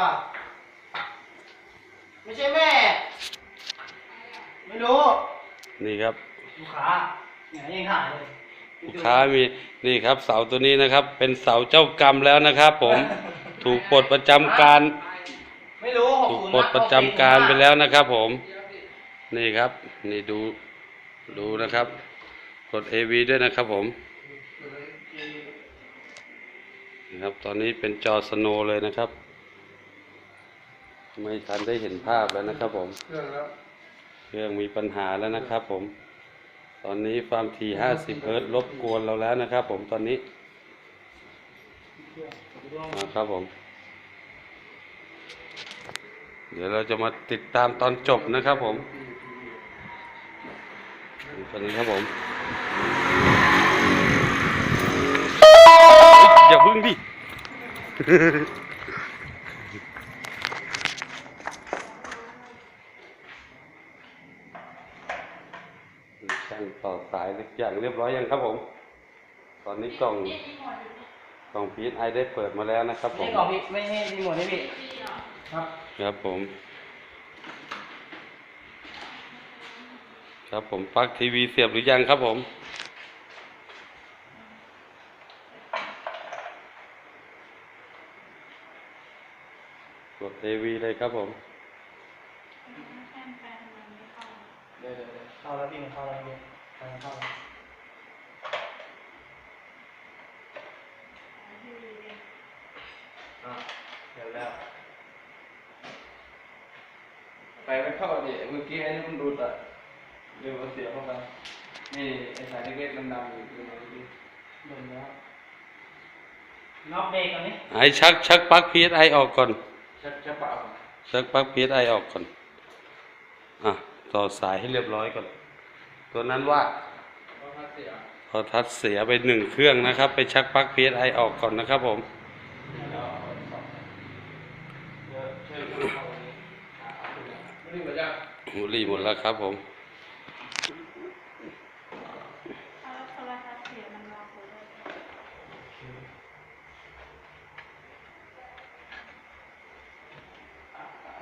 อะไม่ใช่แม่ ไม่รู้ นี่ครับ ลูกค้าเนี่ยยังถ่ายเลยลูกค้ามีนี่ครับ เสาตัวนี้นะครับ เป็นเสาเจ้ากรรมแล้วนะครับผมถูกปลดประจำการ ไม่รู้หกถูกศูนย์ปลดประจำการไปแล้วนะครับ ผม นี่ครับ นี่ดูดูนะครับ กด AV ด้วยนะครับผมนะครับ ตอนนี้เป็นจอสโนว์เลยนะครับ ไม่ทันได้เห็นภาพแล้วนะครับผมเครื่องแล้วเครื่องมีปัญหาแล้วนะครับผม ตอนนี้ความถี่50เฮิรตซ์รบกวนเราแล้วนะครับผมตอนนี้นะครับผม เดี๋ยวเราจะมาติดตามตอนจบนะครับผมตอนนี้ครับผมอย่าพึ่งดิ ช่างต่อ สายทุกอย่างเรียบร้อยยังครับผม ตอนนี้กล่องกล่องพีทไอได้เปิดมาแล้วนะครับผมนี่ก่อนพี่ไม่ให้รีโมทให้พี่ครับครับผม ครับผมปลั๊กทีวีเสียบหรือยังครับผมกดทีวีเลยครับผมเดี๋ยวเดี๋ยวเดี๋ยวเข้าแล้วพี่มันเข้าแล้วพี่มัน เข้าแล้วอะเดี๋ยวแล้ว ไปไม่เข้าดิเมื่อกี้ไอ้นี่มันดูดอะเดี๋ยวเสียเข้าไปนี่ไอ้สายเล็กๆดำๆอยู่ตรงนี้โดนแล้วน็อกเบรกก่อนนี้ไอชักชักปลั๊กพีไอออกก่อน ชักชักเปล่าชักปลั๊กพีไอออกก่อน อะ ต่อสายให้เรียบร้อยก่อน ตัวนั้นว่าเพราะถ้าเสียพอทัดเสียไปหนึ่งเครื่องนะครับ ไปชักปลั๊กพีไอออกก่อนนะครับผมแล้วเอาสองเดี๋ยวช่วยดูเข้าตรงนี้อะเอาขึ้นมาไม่ได้มาจากบุหรี่หมดแล้วครับผมเอาโทรศัพท์เสียมันล็อกไว้เลย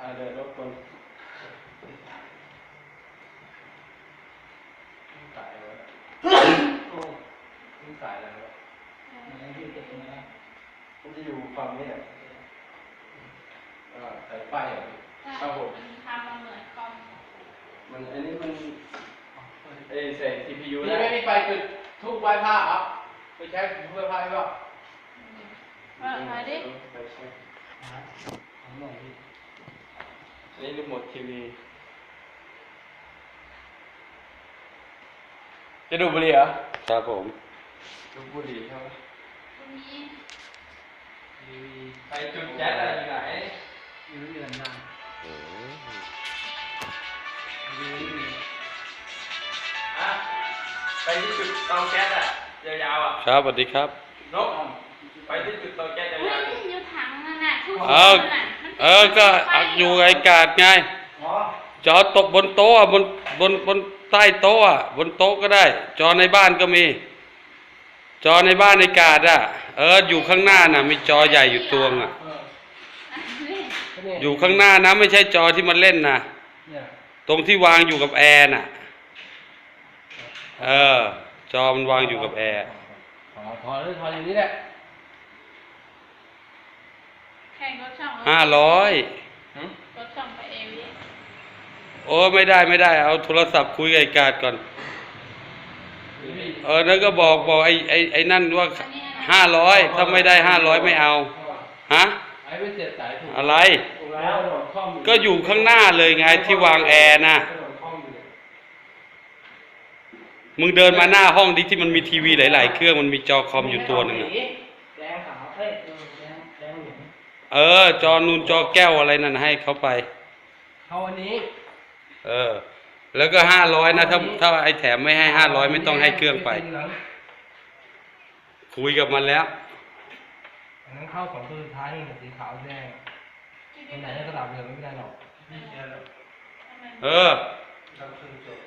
อะเดี๋ยวรบกวนสายไว้โอ้นี่ สายอะไรวะไหนพี่เก็บตรงไหนอะมันจะอยู่ฝั่งนี้แหละอ่าสายไฟอะใช่ครับผมมันทำมาเหมือนคอมมันอันนี้มันเอ้ยใส่ CPU นี่นะไม่มีไฟจุดทุกไฟผ้าอะไปใช้ทุกไฟผ้าให้เปล่าเปิดมาดิไปใช้ของหน่อยพี่อันนี้รีโมททีวีจะดูบุหรี่เหรอครับผม ดูบุหรี่ใช่ไหมตรงนี้ทีวีไปจุดแก๊สอะไรอยู่ไหนอยู่ที่ด้านหน้าโอ้อะไปที่จุดเตาแก๊สอะยาวๆอะครับสวัสดีครับนกไปที่จุดเตาแก๊สเฮ้ยาวยอยู่ถังนั่นน่ะทุกเอาคนน่ะมันเออก็อยู่ไอ้กาดไงอ๋อจอตกบนโต๊ะอะบนบนบนใต้โต๊ะอะบนโต๊ะก็ได้ จอในบ้านก็มี จอในบ้านในกาดอะเอออยู่ข้างหน้าน่ะมีจอใหญ่อยู่ตัวงอะเออนี่ก็เนี่ยอยู่ข้างหน้านะไม่ใช่จอที่มันเล่นนะเนี่ยตรงที่วางอยู่กับแอร์น่ะ เออ จอมันวางอยู่กับแอร์ถอดถอดเลยถอดอยู่นี่แหละแข่งรถช่องห้าร้อยหืมรถช่องไปเอวีโอ้ไม่ได้ไม่ได้ เอาโทรศัพท์คุยกับไอ้กาดก่อน เออนั่นก็บอกบอกไอ้ไอ้ไอ้นั่นว่าห้าร้อยถ้าไม่ได้ห้าร้อยไม่เอาฮะไอ้ไปเสียบสายถูกอะไร ถูกแล้วถอดข้อมก็อยู่ข้างหน้าเลยไงที่วางแอร์นะถอดข้อมอยู่เนี่ยมึงเดินมาหน้าห้องดิที่มันมีทีวีหลาย ๆ เครื่องมันมีจอคอมอยู่ตัวหนึ่งอะแดงขาวเอ้ยเออแดงแดงเหลืองเออ จอนูนจอแก้วอะไรนั่นให้เขาไปเขาอันนี้ เออ แล้วก็ห้าร้อยนะถ้าถ้าไอ้แถมไม่ให้ห้าร้อยไม่ต้องให้เครื่องไปนเหลืองคุยกับมันแล้วอันนั้นเข้าสองตัวสุดท้ายนี่สีขาวแดงอันไหนจะกระดับเหลืองไม่ได้หรอกเออเราคือจบ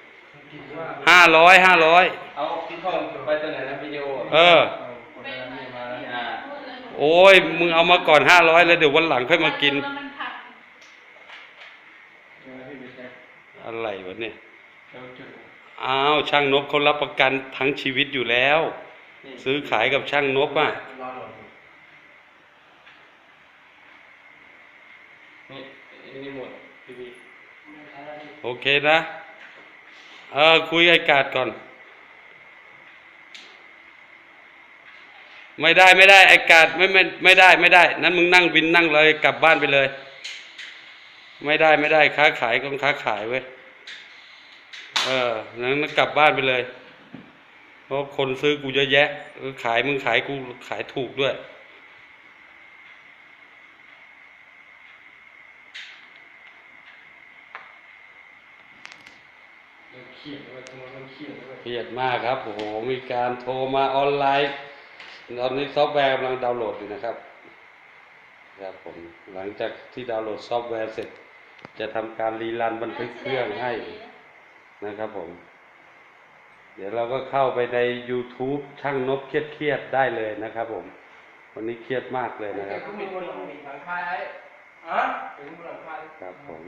คิดว่าห้าร้อยห้าร้อยเอาพี่ทองไปตัวไหนนะวิดีโอเออคนนั้นนี่มาแล้วเนี่ยพูดเลยโอ้ยมึงเอามาก่อนห้าร้อยแล้วเดี๋ยววันหลังค่อยมากิน แล้วมันพัง เดี๋ยวพี่ไปเช็ค อะไรวะเนี่ยเดี๋ยวจุดอ้าวช่างนบเขารับประกันทั้งชีวิตอยู่แล้วนี่ซื้อขายกับช่างนบอะรอโหลดอยู่นี่อันนี่หมดพี่พี่ไม่ใช้แล้วดิโอเคนะ เออคุยไอ้กาดก่อน ไม่ได้ไม่ได้ไอ้กาดไม่ไม่ไม่ได้ไม่ได้ นั้นมึงนั่งวินนั่งเลยกลับบ้านไปเลย ไม่ได้ไม่ได้ค้าขายก็ต้องค้าขายเว้ยเออนั้นกลับบ้านไปเลยเพราะคนซื้อกูเยอะแยะเออขายมึงขายกูขายถูกด้วยมันเขียนด้วยตรงนั้นมันเขียนด้วยเครียดมากครับ โอ้โห มีการโทรมาออนไลน์ ตอนนี้ซอฟต์แวร์กำลังดาวน์โหลดอยู่นะครับ ครับผม หลังจากที่ดาวน์โหลดซอฟต์แวร์เสร็จ จะทำการรีรันบันทึกเครื่องให้นะครับผม เดี๋ยวเราก็เข้าไปใน YouTube ช่างนบเครียดเครียดๆได้เลยนะครับผม วันนี้เครียดมากเลยนะครับก็มีคนมีหลังคาไอ้ฮะเป็นบนหลังคาครับผม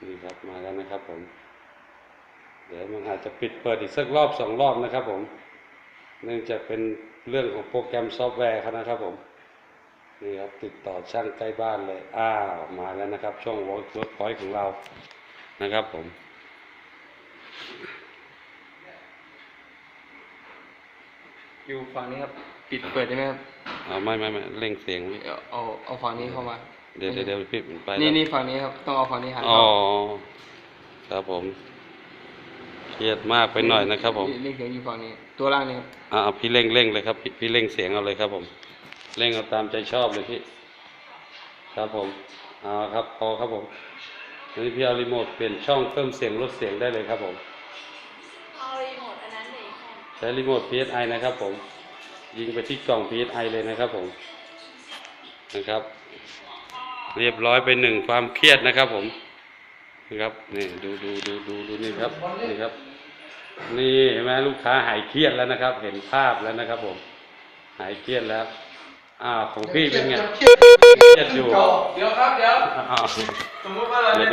นี่ครับมาแล้วนะครับผม เดี๋ยวมันอาจจะปิดเปิดอีกสักรอบสองรอบนะครับผม เนื่องจากเป็นเรื่องของโปรแกรมซอฟต์แวร์เขานะครับผมนี่ครับติดต่อช่างใกล้บ้านเลยอ้าวมาแล้วนะครับช่อง Work Workpoint ของเรานะครับผมอยู่ฝั่งนี้ครับปิดเปิดได้ไหมครับเอาไม่ไม่ไม่เร่งเสียงไว้เอาเอาเอาฝั่งนี้เข้ามา เดี๋ยวเดี๋ยวเดี๋ยวพี่ไปนี่แล้วนี่ฝั่งนี้ครับต้องเอาฝั่งนี้หันอ๋อเข้าครับผมเค รียดมากไปหน่อยนะครับผมเล่นเสียงอยู่ฝั่งนี้ ตัวล่างนี่ครับอ่าพี่เร่งเร่งเลยครับพี่พี่เร่งเสียงเอาเลยครับผม เร่งเอาตามใจชอบเลยพี่ ครับผมเอาครับพอครับผมอันนี้พี่เอารีโมทเปลี่ยนช่องเพิ่มเสียงลดเสียงได้เลยครับผม เอารีโมทอันนั้นเลยค่ะใช้รีโมท PSI นะครับผม ยิงไปที่กล่อง PSI เลยนะครับผม นะครับ เรียบร้อยไปหนึ่งความเครียดนะครับผมนะครับนี่ดูดูดูดูดูนี่ครับนี่ครับ นี่เห็นไหมลูกค้าหายเครียดแล้วนะครับ เห็นภาพแล้วนะครับ ผม หายเครียดแล้วอ้าวของพี่เป็นไงเครียดเครียดอยู่เดี๋ยวครับเดี๋ยวอ้าวสมมติว่าเรา